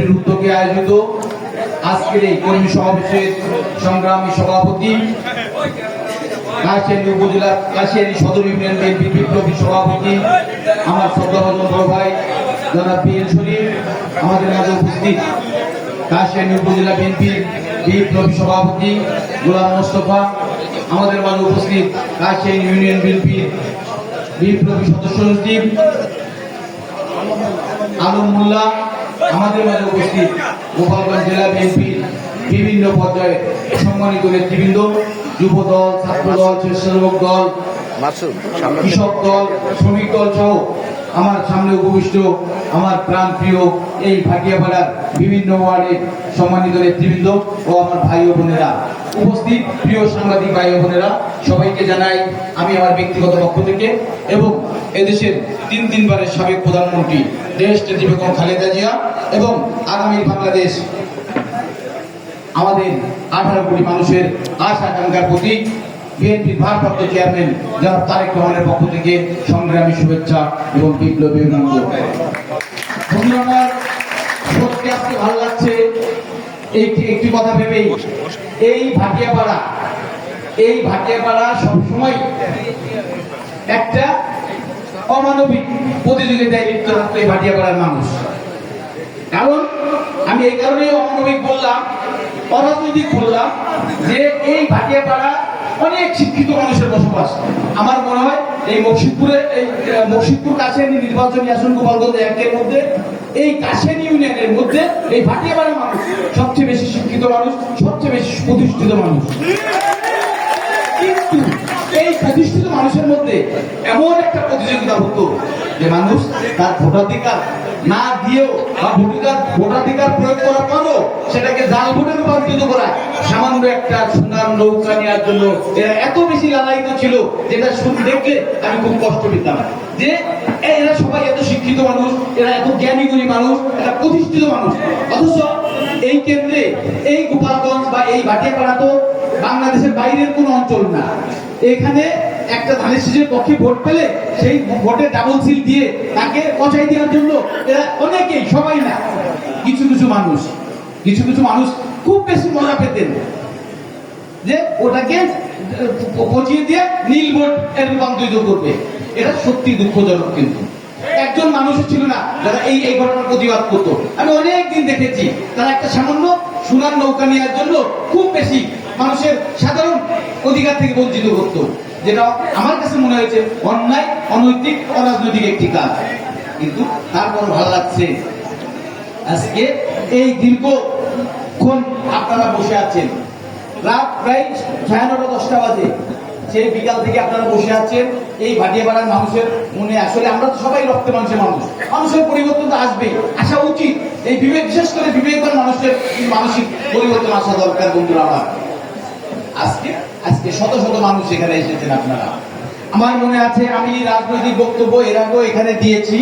বিএনপির উদ্যোগে আয়োজিত আজকের এই কর্মী সমাবেশের সংগ্রামী সভাপতি কাশিয়ানী উপজেলা কাশিয়ানী সদর ইউনিয়ন বিএনপির বিপ্লবী সভাপতি আমার শ্রদ্ধাভাজন বড় ভাই, জনাব বিএন শরীফ, আমাদের মাঝে উপস্থিত কাশিয়ানী উপজেলা বিএনপির বিপ্লবী সভাপতি গোলাম মোস্তফা, আমাদের মাঝে উপস্থিত কাশিয়ানী ইউনিয়ন বিএনপির বিপ্লবী সদস্য সচিব আলম মোল্লা আমাদের মাঝে উপস্থিত গোপালগঞ্জ জেলা বিএনপির বিভিন্ন পর্যায়ে সম্মানিত নেতৃবৃন্দ যুব দল ছাত্র দল স্বেচ্ছাসেবক দল কৃষক দল শ্রমিক দল সহ আমার সামনে উপবিষ্ট আমার প্রাণ প্রিয় এই ভাটিয়াপাড়ার বিভিন্ন ওয়ার্ডের সম্মানিত নেতৃবৃন্দ ও আমার ভাই ও বোনেরা। উপস্থিত প্রিয় সাংবাদিক ভাই ও বোনেরা সবাইকে জানাই আমি আমার ব্যক্তিগত পক্ষ থেকে এবং এদেশের তিন তিনবারের সাবেক প্রধানমন্ত্রী দেশ বেগম খালেদা জিয়া এবং আগামী বাংলাদেশ আমাদের আঠারো কোটি মানুষের আশা আকাঙ্ক্ষার প্রতি বিএনপির ভারপ্রাপ্ত চেয়ারম্যান জনাব তারেক রহমানের পক্ষ থেকে সংগ্রামী শুভেচ্ছা এবং বিপ্লবী অভিনন্দন। সত্যি ভালো লাগছে একটি একটি কথা ভেবেই। এই ভাটিয়াপাড়া এই ভাটিয়াপাড়া সবসময় একটা অমানবিক প্রতিযোগিতায় লিপ্ত থাকতো এই ভাটিয়াপাড়ার মানুষ। কারণ আমি এই কারণে অমানবিক বললাম অরাজনৈতিক বললাম যে এই ভাটিয়াপাড়া অনেক শিক্ষিত মানুষের বসবাস। আমার মনে হয় এই মকসিদপুরে এই আহ, মকসিদপুর কাছেনী নির্বাচনী আসন গোপালগঞ্জ একের মধ্যে এই কাছেনী ইউনিয়নের মধ্যে এই ভাটিয়াপাড়ার মানুষ সবচেয়ে বেশি শিক্ষিত মানুষ সবচেয়ে বেশি প্রতিষ্ঠিত মানুষ। কিন্তু এই প্রতিষ্ঠিত মানুষের মধ্যে এমন একটা প্রতিযোগিতা হতো যে মানুষ তার ভোটাধিকার না দিয়েও বা ভোটাধিকার ভোটাধিকার প্রয়োগ করার পরও সেটাকে জাল ভোটে রূপান্তরিত করা সামান্য একটা সোনার নৌকা নেওয়ার জন্য এরা এত বেশি লালায়িত ছিল যেটা শুনে, দেখলে আমি খুব কষ্ট পেতাম। যে এরা সবাই এত শিক্ষিত মানুষ, এরা এত জ্ঞানী গুণী মানুষ, এরা প্রতিষ্ঠিত মানুষ। অথচ এই কেন্দ্রে এই গোপালগঞ্জ বা এই ভাটিয়াপাড়া তো বাংলাদেশের বাইরের কোন অঞ্চল না। এখানে একটা ধানের শীষের পক্ষে ভোট পেলে সেই ভোটে ডাবল সিল দিয়ে তাকে পচাই দেওয়ার জন্য এরা অনেকেই, সবাই না। কিছু কিছু মানুষ, কিছু কিছু মানুষ খুব বেশি মজা পেতেন যে ওটাকে পচিয়ে দিয়ে নীল ভোট এর রূপান্তরিত করবে। এটা সত্যি দুঃখজনক কিন্তু। একজন মানুষও ছিল না যারা এই এই ঘটনার প্রতিবাদ করতো। আমি অনেক দিন দেখেছি তারা একটা সামান্য সোনার নৌকা নেওয়ার জন্য খুব বেশি মানুষের সাধারণ অধিকার থেকে বঞ্চিত করতো। যেটা আমার কাছে মনে হয়েছে অন্যায়, অনৈতিক, অরাজনৈতিক একটি কাজ। কিন্তু তারপর ভালো লাগছে আজকে এই দীর্ঘক্ষণ আপনারা বসে আছেন। রাত প্রায় সাড়ে নটা, দশটা বাজে। সেই বিকাল থেকে আপনারা বসে আছেন, এই ভাটিয়াপাড়ার মানুষের মনে আসলে আমরা তো সবাই রক্তে মানুষের মানুষ। মানুষের পরিবর্তন তো আসবে আসা উচিত। এই বিবেক, বিশেষ করে বিবেকবান মানুষের মানসিক পরিবর্তন আসা দরকার বন্ধুরা আমার। আজকে আজকে শত শত মানুষ এখানে এসেছেন আপনারা। আমার মনে আছে, আমি রাজনৈতিক বক্তব্য এর আগেও এখানে দিয়েছি।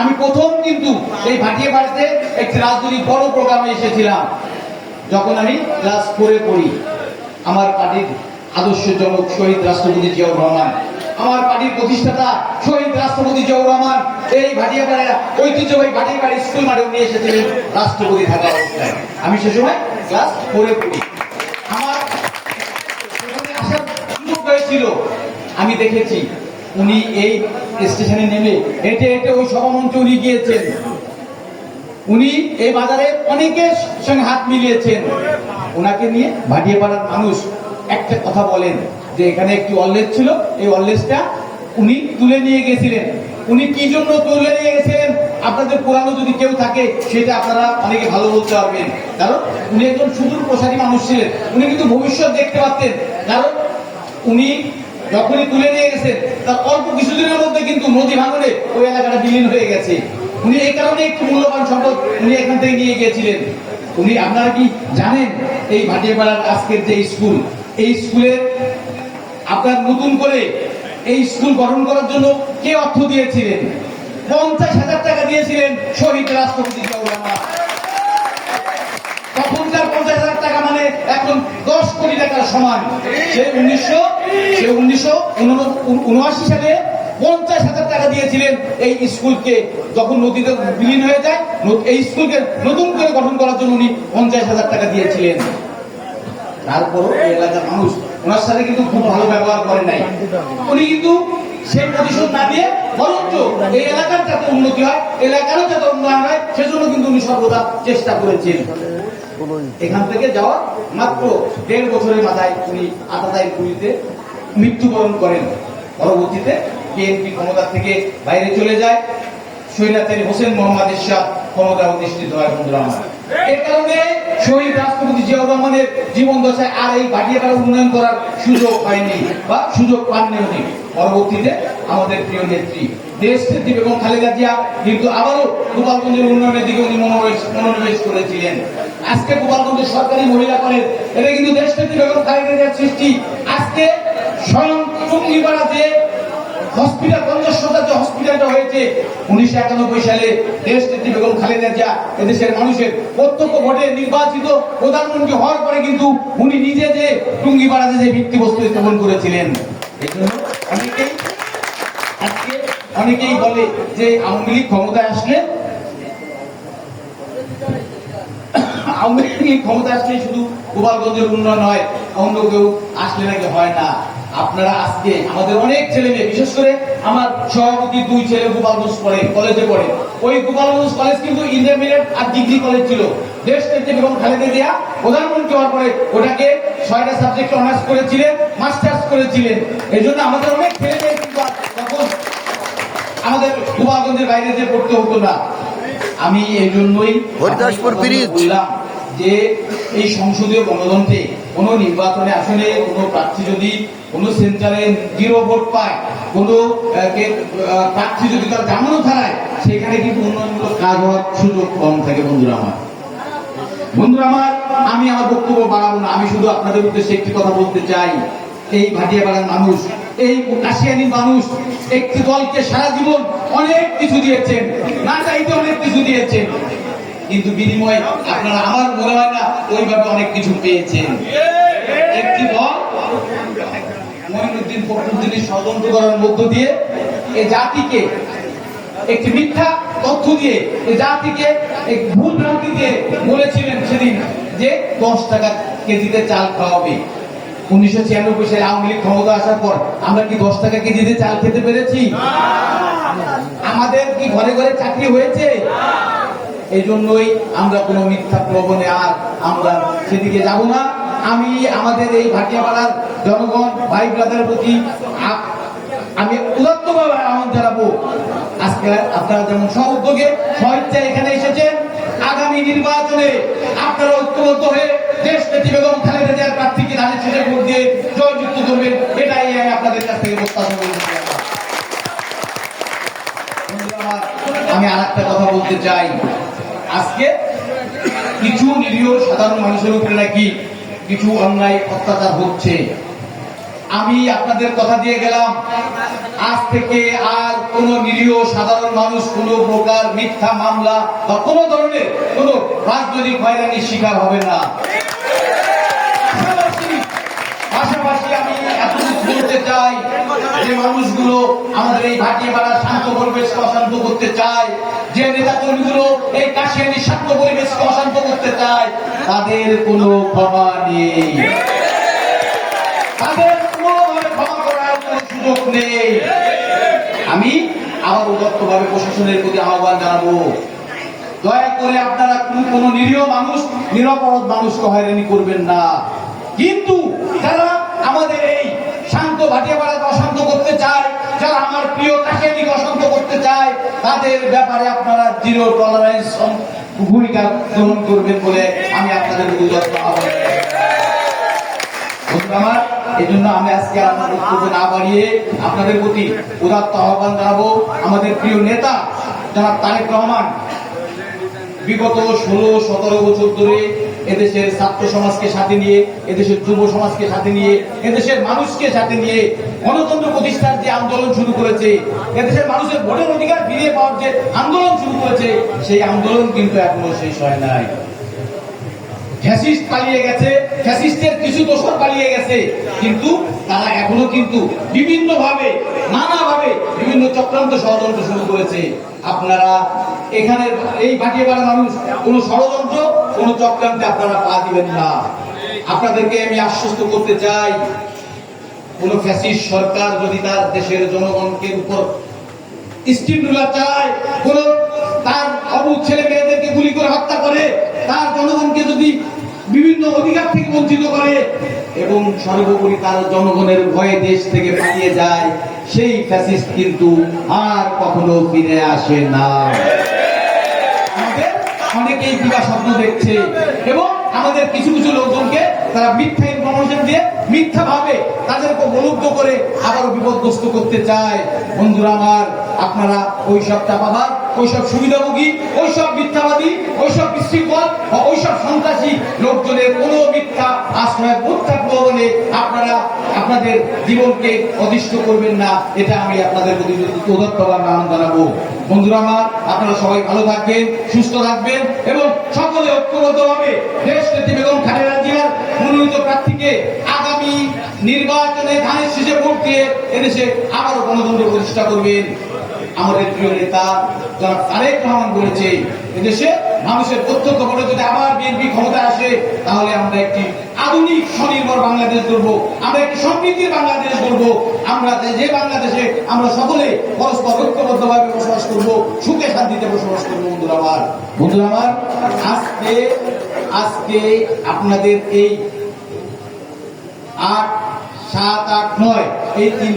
আমি প্রথম কিন্তু এই ভাটিয়ে বাড়িতে একটি রাজনৈতিক বড় প্রোগ্রামে এসেছিলাম। যখন আমি ক্লাস ফোরে পড়ি, আমার পার্টির আদর্শজনক শহীদ রাষ্ট্রপতি জিয়াউর রহমান, আমার পার্টির প্রতিষ্ঠাতা শহীদ রাষ্ট্রপতি জিয়াউর রহমান, এই ভাটিয়াপাড়া ঐতিহ্যবাহী ভাটিয়াপাড়া স্কুল মাঠে নিয়ে এসেছিলেন রাষ্ট্রপতি থাকা অবস্থায়। আমি সে সময় ক্লাস ফোরে পড়ি। হয়েছিল আমি দেখেছি, উনি এই স্টেশনে নেমে হেঁটে হেঁটে ওই সভামঞ্চে উনি গিয়েছেন। উনি এই বাজারে অনেকের সঙ্গে হাত মিলিয়েছেন। ওনাকে নিয়ে ভাটিয়ে পাড়ার মানুষ একটা কথা বলেন যে এখানে একটি অললেস ছিল, এই অললেসটা উনি তুলে নিয়ে গেছিলেন। উনি কি জন্য তুলে নিয়ে গেছিলেন? আপনাদের পুরানো যদি কেউ থাকে, সেটা আপনারা অনেকে ভালো বলতে পারবেন। কারণ উনি একজন সুদূর প্রসারী মানুষ ছিলেন। উনি কিন্তু ভবিষ্যৎ দেখতে পাচ্ছেন কারণ উনি যখনই তুলে নিয়ে গেছেন, তার অল্প কিছুদিনের মধ্যে কিন্তু নদী ভাঙনে ওই এলাকাটা বিলীন হয়ে গেছে। উনি এই কারণে একটু মূল্যবান সম্পদ উনি এখান থেকে নিয়ে গিয়েছিলেন। উনি, আপনারা কি জানেন এই ভাটিয়াপাড়ার আজকের যে স্কুল? এই স্কুলের আপনার নতুন করে এই স্কুল গঠন করার জন্য কে অর্থ দিয়েছিলেন? পঞ্চাশ হাজার টাকা দিয়েছিলেন শহীদ রাষ্ট্রপতি জিয়াউর তখনকার পঞ্চাশ হাজার টাকা মানে এখন দশ কোটি টাকার সমান। সে উনিশশো সে উনিশশো উনআশি সালে পঞ্চাশ হাজার টাকা দিয়েছিলেন এই স্কুলকে। যখন নদীতে বিলীন হয়ে যায় এই স্কুলকে নতুন করে গঠন করার জন্য উনি পঞ্চাশ হাজার টাকা দিয়েছিলেন। তারপরও এই এলাকার মানুষ ওনার সাথে কিন্তু খুব ভালো ব্যবহার করে নাই। উনি কিন্তু সেই প্রতিশোধ না দিয়ে বরঞ্চ এই এলাকার যাতে উন্নতি হয়, এলাকারও যাতে উন্নয়ন হয়, সেজন্য কিন্তু উনি সর্বদা চেষ্টা করেছেন। এখান থেকে যাওয়া মাত্র দেড় বছরের মাথায় উনি আতাদাই পুরীতে মৃত্যুবরণ করেন। পরবর্তীতে বিএনপি ক্ষমতা থেকে বাইরে চলে যায়। সৈন্যাচারী হোসেন মোহাম্মদ ইরশাদ ক্ষমতা অধিষ্ঠিত হয়, বন্ধুরা। এর কারণে শহীদ রাষ্ট্রপতি জিয়াউর রহমানের জীবন দশায় আর এই বাটিয়াপাড়া উন্নয়ন করার সুযোগ হয়নি বা সুযোগ পাননি উনি। পরবর্তীতে আমাদের প্রিয় নেত্রী দেশ নেত্রী বেগম খালেদা জিয়া কিন্তু আবারও গোপালগঞ্জের উন্নয়নের দিকে উনি মনোনিবেশ মনোনিবেশ করেছিলেন। আজকে গোপালগঞ্জের সরকারি মহিলা কলেজ এটা কিন্তু দেশ নেত্রী বেগম খালেদা জিয়ার সৃষ্টি। আজকে স্বয়ং টুঙ্গিপাড়া যে হসপিটাল পঞ্চাশ শতাব্দী হসপিটালটা হয়েছে। উনিশশো একানব্বই সালে দেশ নেত্রী বেগম খালেদা জিয়া এদেশের মানুষের প্রত্যক্ষ ভোটে নির্বাচিত প্রধানমন্ত্রী হওয়ার পরে কিন্তু উনি নিজে যে টুঙ্গিপাড়াতে যে ভিত্তিবস্তু স্থাপন করেছিলেন। এই অনেকেই আজকে অনেকেই বলে যে আওয়ামী লীগ ক্ষমতায় আসলে আওয়ামী লীগ ক্ষমতায় আসলে শুধু গোপালগঞ্জের উন্নয়ন হয়, অন্য কেউ আসলে নাকি হয় না। আপনারা আজকে আমাদের অনেক ছেলে মেয়ে, বিশেষ করে আমার সভাপতি দুই ছেলে গোপালগঞ্জ পড়ে, কলেজে পড়ে। ওই গোপালগঞ্জ কলেজ কিন্তু ইন্টারমিডিয়েট আর ডিগ্রি কলেজ ছিল। দেশ নেত্রী খালেদা প্রধানমন্ত্রী হওয়ার পরে ওটাকে ছয়টা সাবজেক্ট অনার্স করেছিলেন মাস্টার্স করেছিলেন। এই জন্য আমাদের অনেক ছেলে মেয়ে আমাদের গোপালগঞ্জের বাইরে যে পড়তে হতো না। আমি এই জন্যই হরিদাসপুর ব্রিজ। বললাম যে এই সংসদীয় গণতন্ত্রে কোন নির্বাচনে আসলে কোন প্রার্থী যদি কোন সেন্টারে জিরো ভোট পায় কোন প্রার্থী যদি তার জামানো ছাড়ায় সেখানে কিন্তু উন্নয়নমূলক কাজ হওয়ার সুযোগ কম থাকে বন্ধুরা আমার। বন্ধুরা আমার আমি আমার বক্তব্য বাড়াবো না আমি শুধু আপনাদের উদ্দেশ্যে একটি কথা বলতে চাই। এই ভাটিয়াপাড়ার মানুষ এই কাশিয়ানির মানুষ একটি দলকে সারা জীবন অনেক কিছু দিয়েছেন, না চাইতে অনেক কিছু দিয়েছেন। কিন্তু বিনিময়ে আপনারা আমার মনে হয় না ওইভাবে অনেক কিছু পেয়েছেন। একটি দল মহিনুদ্দিন ফখরুদ্দিনের ষড়যন্ত্র করার মধ্য দিয়ে এ জাতিকে একটি মিথ্যা তথ্য দিয়ে এ জাতিকে এক ভুল ভ্রান্তি দিয়ে বলেছিলেন সেদিন যে দশ টাকা কেজিতে চাল খাওয়াবে। উনিশশো ছিয়ানব্বই সালে আওয়ামী লীগ ক্ষমতা আসার পর আমরা কি দশ টাকা কেজিতে চাল খেতে পেরেছি? আমাদের কি ঘরে ঘরে চাকরি হয়েছে? এই জন্যই আমরা কোনো মিথ্যা প্রবণে আর আমরা সেদিকে যাব না। আমি আমাদের এই ভাটিয়াপাড়ার জনগণ ভাই ব্রাদারের প্রতি আমি উদাত্তভাবে আহ্বান জানাব। আজকে আপনারা যেমন সহ উদ্যোগে স্বেচ্ছা এখানে এসেছেন আগামী নির্বাচনে আপনারা ঐক্যবদ্ধ হয়ে দেশ নেত্রী বেগম খালেদা জিয়ার প্রার্থীকে ধানের শেষে ভোট দিয়ে জয়যুক্ত করবেন এটাই আমি আপনাদের কাছ থেকে প্রত্যাশা আমার, আমি আর একটা কথা বলতে চাই। আজকে কিছু নিরীহ সাধারণ মানুষের উপরে নাকি কিছু অন্যায় অত্যাচার হচ্ছে। আমি আপনাদের কথা দিয়ে গেলাম। আজ থেকে আর কোন নিরীহ সাধারণ মানুষ, কোন প্রকার মিথ্যা মামলা বা কোন ধরনের কোন রাজনৈতিক হয়রানির শিকার হবে না। যে নেতা এই পরিবেশকে অশান্ত করতে তাদের কোনো ক্ষমা নেই। তাদের সুযোগ নেই। আমি আবার উদত্ত ভাবে প্রশাসনের প্রতি আহ্বান জানাব। দয়া করে আপনারা কোন নিরীহ মানুষ, নিরপরাধ মানুষকে হয়রানি করবেন না। কিন্তু যারা আমাদের এই শান্ত ভাটিয়াপাড়াকে অশান্ত করতে চায়, যারা আমার প্রিয় কাশিয়ানিকে অশান্ত করতে চায়, তাদের ব্যাপারে আপনারা জিরো টলারেন্স ভূমিকা গ্রহণ করবেন বলে আমি আপনাদের আহ্বান আমার এই জন্য আমি আজকে আমার বক্তব্য না বাড়িয়ে আপনাদের প্রতি উদাত্ত আহ্বান জানাব। আমাদের প্রিয় নেতা, জনাব তারেক রহমান, বিগত ষোলো, সতেরো বছর ধরে এদেশের ছাত্র সমাজকে সাথে নিয়ে, এদেশের যুব সমাজকে সাথে নিয়ে, এদেশের মানুষকে সাথে নিয়ে গণতন্ত্র প্রতিষ্ঠার যে আন্দোলন শুরু করেছে, এদেশের মানুষের ভোটের অধিকার ফিরিয়ে পাওয়ার যে আন্দোলন শুরু করেছে, সেই আন্দোলন কিন্তু এখনও শেষ হয় নাই। ফ্যাসিস্ট পালিয়ে গেছে, ফ্যাসিস্টের কিছু দোষর পালিয়ে গেছে। কিন্তু তারা এখনও কিন্তু বিভিন্ন ভাবে নানা ভাবে বিভিন্ন চক্রান্ত ষড়যন্ত্র শুরু করেছে। আপনারা এখানে এই ভাটিয়াপাড়া মানুষ, কোনো ষড়যন্ত্র, কোনো চক্রান্তে আপনারা পা দিবেন না। আপনাদেরকে আমি আশ্বস্ত করতে চাই, কোন ফ্যাসিস্ট সরকার যদি তার দেশের জনগণকে উপর স্টিম চালায়, কোন তার অবুধ ছেলে মেয়েদেরকে গুলি করে হত্যা করে তার জনগণকে যদি বিভিন্ন অধিকার থেকে বঞ্চিত করে এবং সর্বোপরি তার জনগণের ভয়ে দেশ থেকে পালিয়ে যায়, সেই ফ্যাসিস্ট কিন্তু আর কখনো ফিরে আসে না। আমাদের অনেকেই দিবা স্বপ্ন দেখছে এবং আমাদের কিছু কিছু লোকজনকে তারা মিথ্যা ইনফরমেশন দিয়ে মিথ্যা ভাবে তাদেরকে প্রলুব্ধ করে আবারও বিপদগ্রস্ত করতে চায়। বন্ধুরা আমার, আপনারা ওইসব চাপাবাদ ওইসব সুবিধাভোগী, ওইসব মিথ্যাবাদী, ওইসব বিশৃঙ্খল বা ওইসব সন্ত্রাসী লোকজনের কোনো মিথ্যা আশ্রয় মিথ্যা প্রবলে আপনারা আপনাদের জীবনকে অদিষ্ট করবেন না। এটা আমি আপনাদের প্রতি উদত্তভাবে আনন্দ জানাব। বন্ধুরা আমার, আপনারা সবাই ভালো থাকবেন, সুস্থ থাকবেন এবং সকলে ঐক্যবদ্ধভাবে দেশ নেত্রী বেগম খালেদা জিয়ার মনোনীত প্রার্থীকে আগামী নির্বাচনে ধানের শীষে ভোট দিয়ে এদেশে আবারও গণতন্ত্র প্রতিষ্ঠা করবেন। আমাদের প্রিয় নেতা যারা তারেক রহমান বলেছে, এদেশে মানুষের প্রত্যক্ষ ভোটে যদি আবার বিএনপি ক্ষমতা আসে, তাহলে আমরা একটি আধুনিক স্বনির্ভর বাংলাদেশ গড়বো, আমরা একটি সমৃদ্ধির বাংলাদেশ গড়বো, আমরা যে বাংলাদেশে আমরা সকলে পরস্পর ঐক্যবদ্ধভাবে বসবাস করব, সুখে শান্তিতে বসবাস করব, বন্ধুরা আমার। বন্ধুরা আমার, আজকে আজকে আপনাদের এই আট, সাত, আট, নয়, এই তিন